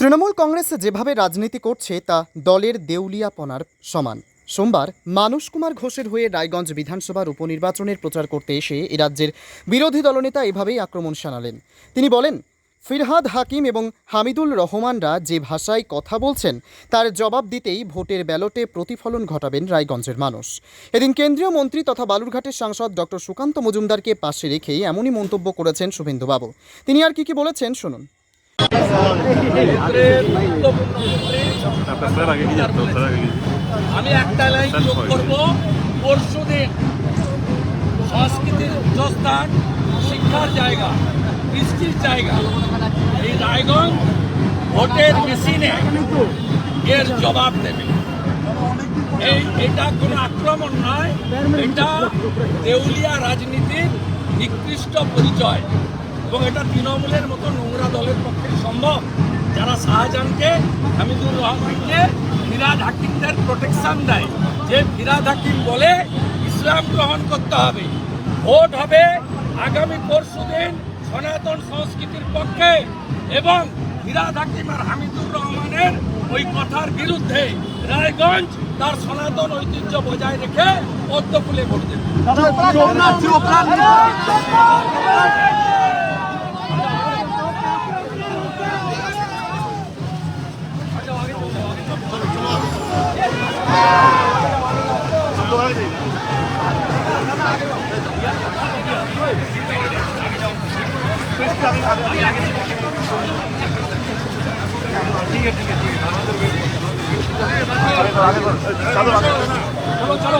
তৃণমূল কংগ্রেস যেভাবে রাজনীতি করছে, তা দলের দেউলিয়াপনার সমান। সোমবার মানুষ কুমার ঘোষের হয়ে রায়গঞ্জ বিধানসভার উপনির্বাচনের প্রচার করতে এসে এ রাজ্যের বিরোধী দলনেতা এভাবেই আক্রমণ শানালেন। তিনি বলেন, ফিরহাদ হাকিম এবং হামিদুল রহমানরা যে ভাষায় কথা বলছেন, তার জবাব দিতেই ভোটের ব্যালটে প্রতিফলন ঘটাবেন রায়গঞ্জের মানুষ। এদিন কেন্দ্রীয় মন্ত্রী তথা বালুরঘাটের সাংসদ ডক্টর সুকান্ত মজুমদারকে পাশে রেখেই এমনই মন্তব্য করেছেন শুভেন্দুবাবু। তিনি আর কি কি বলেছেন, শুনুন। আমি একটা লাইন যোগ করব। পরশু দিন সংস্কৃতির উচ্চস্থান শিক্ষার জায়গা কৃষ্টির জায়গা। এই রায়গঞ্জ ভোটের মেশিনে এর জবাব দেবে। এই এটা কোনো আক্রমণ নয় এটা দেউলিয়া রাজনীতির নিকৃষ্ট পরিচয়। এবং এটা তৃণমূলের মতো নোংরা দলের পক্ষে সম্ভব। যারা শাহজাহানকে হামিদুর রহমানকে ফিরাদ হাকিমদের প্রোটেকশন দেয়, যে ফিরাদ হাকিম বলে ইসলাম গ্রহণ করতে হবে। ভোট হবে আগামী পরশু দিন সনাতন সংস্কৃতির পক্ষে এবং ফিরাদ হাকিম আর হামিদুর রহমানের ওই কথার বিরুদ্ধে রায়গঞ্জ তার সনাতন ঐতিহ্য বজায় রেখে পদ্মফুলে ভোট দেবে। আগে চলো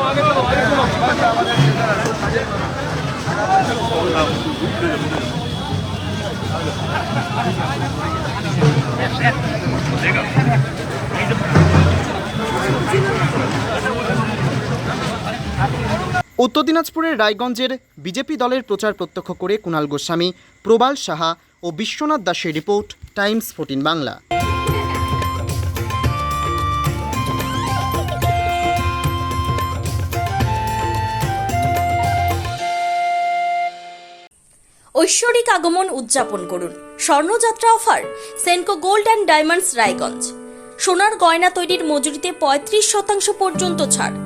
উত্তর দিনাজপুরের রায়গঞ্জের বিজেপি দলের প্রচার প্রত্যক্ষ করে কুণাল গোস্বামী, প্রবাল সাহা ও বিশ্বনাথ দাসের রিপোর্ট, টাইমস ফোর্টিন বাংলা। ঐশ্বরিক আগমন উদযাপন করুন। স্বর্ণযাত্রা offer, Senco gold and diamonds Raiganj. সোনার গয়না তৈরির মজুরিতে পঁয়ত্রিশ শতাংশ পর্যন্ত ছাড়।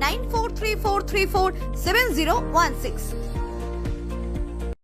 9434347016.